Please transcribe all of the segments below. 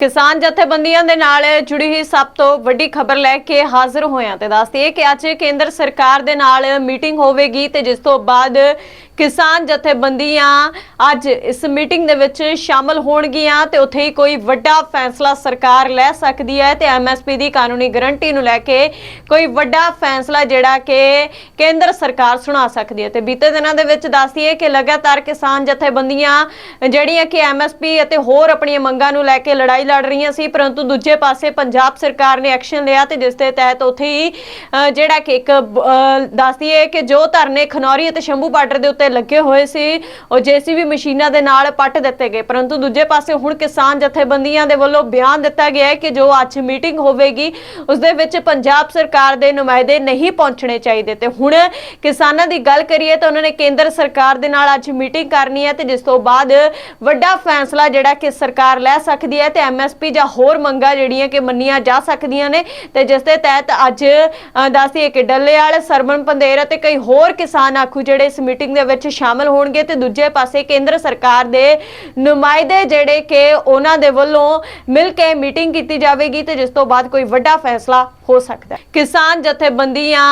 ਕਿਸਾਨ ਜਥੇਬੰਦੀਆਂ ਦੇ ਨਾਲ ਜੁੜੀ ਹੋਈ ਸਭ ਤੋਂ ਵੱਡੀ ਖਬਰ ਲੈ ਕੇ ਹਾਜ਼ਰ ਹੋਇਆ ਤੇ ਦੱਸਦੇ ਕਿ ਅੱਜ ਕੇਂਦਰ ਸਰਕਾਰ ਦੇ ਨਾਲ ਮੀਟਿੰਗ ਹੋਵੇਗੀ ਤੇ ਜਿਸ ਤੋਂ ਬਾਅਦ ਕਿਸਾਨ ਜਥੇਬੰਦੀਆਂ ਅੱਜ ਇਸ ਮੀਟਿੰਗ ਦੇ ਵਿੱਚ ਸ਼ਾਮਲ ਹੋਣਗੀਆਂ ਤੇ ਉੱਥੇ ਹੀ ਕੋਈ ਵੱਡਾ ਫੈਸਲਾ ਸਰਕਾਰ ਲੈ ਸਕਦੀ ਹੈ ਤੇ ਐਮਐਸਪੀ ਦੀ ਕਾਨੂੰਨੀ ਗਰੰਟੀ ਨੂੰ ਲੈ ਕੇ ਕੋਈ ਵੱਡਾ ਫੈਸਲਾ ਜਿਹੜਾ ਕਿ ਕੇਂਦਰ ਸਰਕਾਰ ਸੁਣਾ ਸਕਦੀ ਹੈ। ਤੇ ਬੀਤੇ ਦਿਨਾਂ ਦੇ ਵਿੱਚ ਦੱਸਦੀ ਹੈ ਕਿ ਲਗਾਤਾਰ ਕਿਸਾਨ ਜਥੇਬੰਦੀਆਂ ਜਿਹੜੀਆਂ ਕਿ ਐਮਐਸਪੀ ਅਤੇ ਹੋਰ ਆਪਣੀਆਂ ਮੰਗਾਂ ਨੂੰ ਲੈ ਕੇ ਲੜਾਈ ਲੜ ਰਹੀਆਂ ਸੀ, ਪਰੰਤੂ ਦੂਜੇ ਪਾਸੇ ਪੰਜਾਬ ਸਰਕਾਰ ਨੇ ਐਕਸ਼ਨ ਲਿਆ ਤੇ ਜਿਸ ਦੇ ਤਹਿਤ ਉੱਥੇ ਹੀ ਜਿਹੜਾ ਕਿ ਇੱਕ ਦੱਸਦੀ ਹੈ ਕਿ ਜੋ ਧਰਨੇ ਖਨੌਰੀ ਅਤੇ ਸ਼ੰਭੂ ਬਾਰਡਰ ਦੇ ਉੱਤੇ ਲੱਗੇ ਹੋਏ ਸੀ। ਉਹ ਜੀਸੀਬੀ ਮਸ਼ੀਨਾਂ ਦੇ ਨਾਲ ਪੱਟ ਦਿੱਤੇ ਗਏ। ਪਰੰਤੂ ਦੂਜੇ ਪਾਸੇ ਹੁਣ ਕਿਸਾਨ ਜਥੇਬੰਦੀਆਂ ਦੇ ਵੱਲੋਂ ਬਿਆਨ ਦਿੱਤਾ ਗਿਆ ਹੈ ਕਿ ਜੋ ਅੱਜ ਮੀਟਿੰਗ ਹੋਵੇਗੀ ਉਸ ਦੇ ਵਿੱਚ ਪੰਜਾਬ ਸਰਕਾਰ ਦੇ ਨੁਮਾਇੰਦੇ ਨਹੀਂ ਪਹੁੰਚਣੇ ਚਾਹੀਦੇ। ਤੇ ਹੁਣ ਕਿਸਾਨਾਂ ਦੀ ਗੱਲ ਕਰੀਏ ਤਾਂ ਉਹਨਾਂ ਨੇ ਕੇਂਦਰ ਸਰਕਾਰ ਦੇ ਨਾਲ ਅੱਜ ਮੀਟਿੰਗ ਕਰਨੀ ਹੈ ਤੇ ਜਿਸ ਤੋਂ ਬਾਅਦ ਵੱਡਾ ਫੈਸਲਾ ਜਿਹੜਾ ਕਿ ਸਰਕਾਰ ਲੈ ਸਕਦੀ ਹੈ ਤੇ ਐਮਐਸਪੀ ਜਾਂ ਹੋਰ ਮੰਗਾਂ ਜਿਹੜੀਆਂ ਕਿ ਮੰਨੀਆਂ ਜਾ ਸਕਦੀਆਂ ਨੇ। ਤੇ ਜਿਸ ਦੇ ਤਹਿਤ ਅੱਜ ਦੱਸਦੀ ਦੱਸਦੀਏ ਕਿ ਡੱਲੇਵਾਲ ਸਰਮਨ ਪੰਦੇਰ ਅਤੇ ਕਈ ਹੋਰ ਕਿਸਾਨ ਆਖੂ ਜਿਹੜੇ ਇਸ ਮੀਟਿੰਗ ਦੇ ਵਿੱਚ ਸ਼ਾਮਲ ਹੋਣਗੇ ਤੇ ਦੂਜੇ ਪਾਸੇ ਕੇਂਦਰ ਸਰਕਾਰ ਦੇ ਨੁਮਾਇੰਦੇ ਜਿਹੜੇ ਕਿ ਉਹਨਾਂ ਦੇ ਵੱਲੋਂ ਮਿਲ ਕੇ ਮੀਟਿੰਗ ਕੀਤੀ ਜਾਵੇਗੀ ਤੇ ਜਿਸ ਤੋਂ ਬਾਅਦ ਕੋਈ ਵੱਡਾ ਫੈਸਲਾ ਹੋ ਸਕਦਾ ਹੈ। ਕਿਸਾਨ ਜਥੇਬੰਦੀਆਂ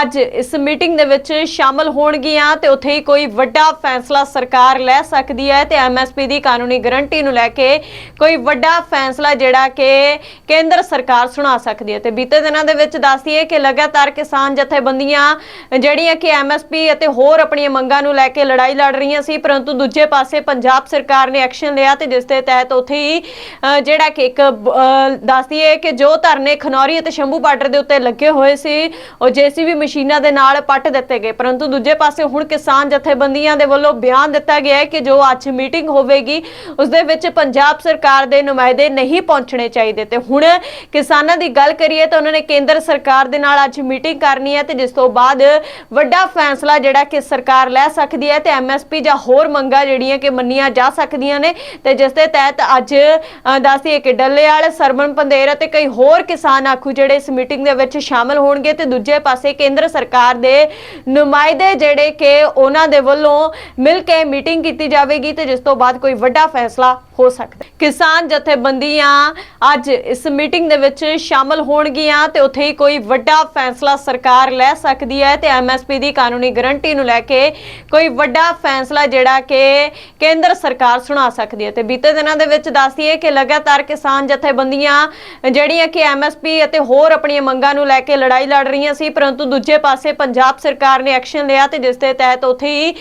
ਅੱਜ ਇਸ ਮੀਟਿੰਗ ਦੇ ਵਿੱਚ ਸ਼ਾਮਲ ਹੋਣਗੀਆਂ ਤੇ ਉੱਥੇ ਹੀ ਕੋਈ ਵੱਡਾ ਫੈਸਲਾ ਸਰਕਾਰ ਲੈ ਸਕਦੀ ਹੈ ਤੇ ਐਮਐਸਪੀ ਦੀ ਕਾਨੂੰਨੀ ਗਾਰੰਟੀ ਨੂੰ ਲੈ ਕੇ ਕੋਈ ਵੱਡਾ ਫੈਸਲਾ ਜਿਹੜਾ ਕਿ ਕੇਂਦਰ ਸਰਕਾਰ ਸੁਣਾ ਸਕਦੀ ਹੈ। ਤੇ ਬੀਤੇ ਦਿਨਾਂ ਦੇ ਵਿੱਚ ਦੱਸਦੀ ਹੈ ਕਿ ਲਗਾਤਾਰ ਕਿਸਾਨ ਜਥੇਬੰਦੀਆਂ ਜਿਹੜੀਆਂ ਕਿ ਐਮਐਸਪੀ ਅਤੇ ਹੋਰ ਆਪਣੀਆਂ ਮੰਗਾਂ ਨੂੰ ਲੈ ਕੇ ਲੜਾਈ ਲੜ ਰਹੀਆਂ ਸੀ ਪਰੰਤੂ ਦੂਜੇ ਪਾਸੇ ਪੰਜਾਬ ਸਰਕਾਰ ਨੇ ਐਕਸ਼ਨ ਲਿਆ ਤੇ ਜਿਸ ਦੇ ਤਹਿਤ ਉੱਥੇ ਹੀ ਜਿਹੜਾ ਕਿ ਇੱਕ ਅ, ਦੱਸਦੀਏ ਕਿ ਜੋ ਧਰਨੇ ਖਨੌਰੀ ਅਤੇ ਸ਼ੰਭੂ ਬਾਰਡਰ ਦੇ ਉੱਤੇ ਲੱਗੇ ਹੋਏ ਸੀ ਉਹ ਜੀਸੀਬੀ ਮਸ਼ੀਨਾਂ ਦੇ ਨਾਲ ਪੱਟ ਦਿੱਤੇ ਗਏ। ਪਰੰਤੂ ਦੂਜੇ ਪਾਸੇ ਹੁਣ ਕਿਸਾਨ ਜਥੇਬੰਦੀਆਂ ਦੇ ਵੱਲੋਂ ਬਿਆਨ ਦਿੱਤਾ ਗਿਆ ਹੈ ਕਿ ਜੋ ਅੱਜ ਮੀਟਿੰਗ ਹੋਵੇਗੀ ਉਸ ਦੇ ਵਿੱਚ ਪੰਜਾਬ ਸਰਕਾਰ ਦੇ ਨੁਮਾਇੰਦੇ ਨਹੀਂ ਪਹੁੰਚਣੇ ਚਾਹੀਦੇ। ਤੇ ਹੁਣ ਕਿਸਾਨਾਂ ਦੀ ਗੱਲ ਕਰੀਏ ਤਾਂ ਉਹਨਾਂ ਨੇ ਕੇਂਦਰ ਸਰਕਾਰ ਦੇ ਨਾਲ ਅੱਜ ਮੀਟਿੰਗ ਕਰਨੀ ਹੈ ਤੇ ਜਿਸ ਤੋਂ ਬਾਅਦ ਵੱਡਾ ਫੈਸਲਾ ਜਿਹੜਾ ਕਿ ਸਰਕਾਰ ਲੈ ਸਕਦੀ ਹੈ ਤੇ ਐਮਐਸਪੀ ਜਾਂ ਹੋਰ ਮੰਗਾਂ ਜਿਹੜੀਆਂ ਕਿ ਮੰਨੀਆਂ ਜਾ ਸਕਦੀਆਂ ਨੇ ਤੇ ਜਿਸ ਦੇ ਤਹਿਤ ਅੱਜ ਅ, ਦੱਸਦੀਏ ਕਿ ਡੱਲੇਵਾਲ ਸਰਮਨ ਪੰਦੇਰ ਅਤੇ ਕਈ ਹੋਰ ਕਿਸਾਨ ਆਖੂ ਜਿਹੜੇ ਇਸ ਮੀਟਿੰਗ ਦੇ ਵਿੱਚ ਸ਼ਾਮਲ ਹੋਣਗੇ ਤੇ ਦੂਜੇ ਪਾਸੇ ਕੇਂਦਰ ਸਰਕਾਰ ਦੇ ਨੁਮਾਇੰਦੇ ਜਿਹੜੇ ਕਿ ਉਹਨਾਂ ਦੇ ਵੱਲੋਂ ਮਿਲ ਕੇ ਮੀਟਿੰਗ ਕੀਤੀ ਜਾਵੇਗੀ ਤੇ ਜਿਸ ਤੋਂ ਬਾਅਦ ਕੋਈ ਵੱਡਾ ਫੈਸਲਾ ਹੋ ਸਕਦਾ ਕਿਸਾਨ ਜਥੇਬੰਦੀਆਂ ਅੱਜ ਇਸ ਮੀਟਿੰਗ ਦੇ ਵਿੱਚ ਸ਼ਾਮਲ ਹੋਣਗੀਆਂ ਤੇ ਉੱਥੇ ਹੀ ਕੋਈ ਵੱਡਾ ਫੈਸਲਾ ਸਰਕਾਰ ਲੈ ਸਕਦੀ ਹੈ ਤੇ ਐਮਐਸਪੀ ਦੀ ਕਾਨੂੰਨੀ ਗਾਰੰਟੀ ਨੂੰ ਲੈ ਕੇ ਕੋਈ ਵੱਡਾ ਫੈਸਲਾ ਜਿਹੜਾ ਕਿ ਕੇਂਦਰ ਸਰਕਾਰ ਸੁਣਾ ਸਕਦੀ ਹੈ। ਤੇ ਬੀਤੇ ਦਿਨਾਂ ਦੇ ਵਿੱਚ ਦੱਸਦੀਏ ਕਿ ਲਗਾਤਾਰ ਕਿਸਾਨ ਜਥੇਬੰਦੀਆਂ ਜਿਹੜੀਆਂ ਕਿ ਐਮਐਸਪੀ ਅਤੇ ਹੋਰ ਆਪਣੀਆਂ ਮੰਗਾਂ ਨੂੰ ਲੈ ਕੇ ਲੜਾਈ ਲੜ ਰਹੀਆਂ ਸੀ, ਪਰੰਤੂ ਦੂਜੇ ਪਾਸੇ ਪੰਜਾਬ ਸਰਕਾਰ ਨੇ ਐਕਸ਼ਨ ਲਿਆ ਤੇ ਜਿਸ ਦੇ ਤਹਿਤ ਉੱਥੇ ਹੀ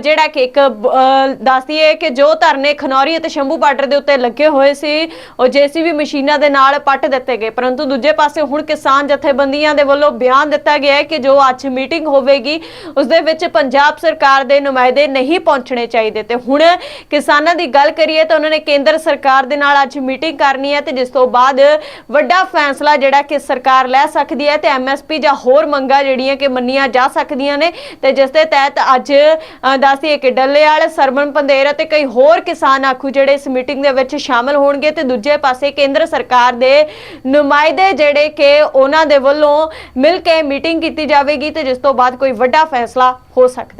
ਜਿਹੜਾ ਕਿ ਇੱਕ ਦੱਸਦੀ ਦੱਸਦੀਏ ਕਿ ਜੋ ਧਰਨੇ ਖਨੌਰੀ ਅਤੇ ਸ਼ੰਭੂ ਬਾਰਡਰ ਦੇ ਉੱਤੇ ਲੱਗੇ ਹੋਏ ਸੀ, ਉਹ ਜੀਸੀਬੀ ਮਸ਼ੀਨਾਂ ਦੇ ਨਾਲ ਪੱਟ ਦਿੱਤੇ ਗਏ। ਪਰੰਤੂ ਦੂਜੇ ਪਾਸੇ ਹੁਣ ਕਿਸਾਨ ਜਥੇਬੰਦੀਆਂ ਦੇ ਵੱਲੋਂ ਬਿਆਨ ਦਿੱਤਾ ਗਿਆ ਹੈ ਕਿ ਜੋ ਅੱਜ ਮੀਟਿੰਗ ਹੋਵੇਗੀ, ਉਸ ਦੇ ਵਿੱਚ ਪੰਜਾਬ ਸਰਕਾਰ ਦੇ ਨੁਮਾਇੰਦੇ ਨਹੀਂ ਪਹੁੰਚਣੇ ਚਾਹੀਦੇ। ਤੇ ਹੁਣ ਕਿਸਾਨਾਂ ਦੀ ਗੱਲ ਕਰੀਏ ਤਾਂ ਉਹਨਾਂ ਨੇ ਕੇਂਦਰ ਸਰਕਾਰ ਦੇ ਨਾਲ ਅੱਜ ਮੀਟਿੰਗ ਕਰਨੀ ਹੈ ਤੇ ਜਿਸ ਤੋਂ ਬਾਅਦ ਵੱਡਾ ਫੈਸਲਾ ਜਿਹੜਾ ਕਿ ਸਰਕਾਰ ਲੈ ਸਕਦੀ ਹੈ ਤੇ ਐਮਐਸਪੀ ਜਾਂ ਹੋਰ ਮੰਗਾਂ ਜਿਹੜੀਆਂ ਕਿ ਮੰਨੀਆਂ ਜਾ ਸਕਦੀਆਂ ਨੇ ਤੇ ਜਿਸ ਦੇ ਤਹਿਤ ਅੱਜ ਦੱਸਦੀ ਦੱਸਦੀਏ ਕਿ ਡੱਲੇਵਾਲ ਸਰਮਨ ਪੰਦੇਰ ਅਤੇ ਕਈ ਹੋਰ ਕਿਸਾਨ ਆਖੂ ਜਿਹੜੇ ਇਸ ਮੀਟਿੰਗ ਦੇ ਵਿੱਚ ਸ਼ਾਮਲ ਹੋਣਗੇ ਤੇ ਦੂਜੇ ਪਾਸੇ ਕੇਂਦਰ ਸਰਕਾਰ ਦੇ ਨੁਮਾਇੰਦੇ ਜਿਹੜੇ ਕਿ ਉਹਨਾਂ ਦੇ ਵੱਲੋਂ ਮਿਲ ਕੇ ਮੀਟਿੰਗ ਕੀਤੀ ਜਾਵੇਗੀ ਤੇ ਜਿਸ ਤੋਂ ਬਾਅਦ ਕੋਈ ਵੱਡਾ ਫੈਸਲਾ ਹੋ ਸਕਦਾ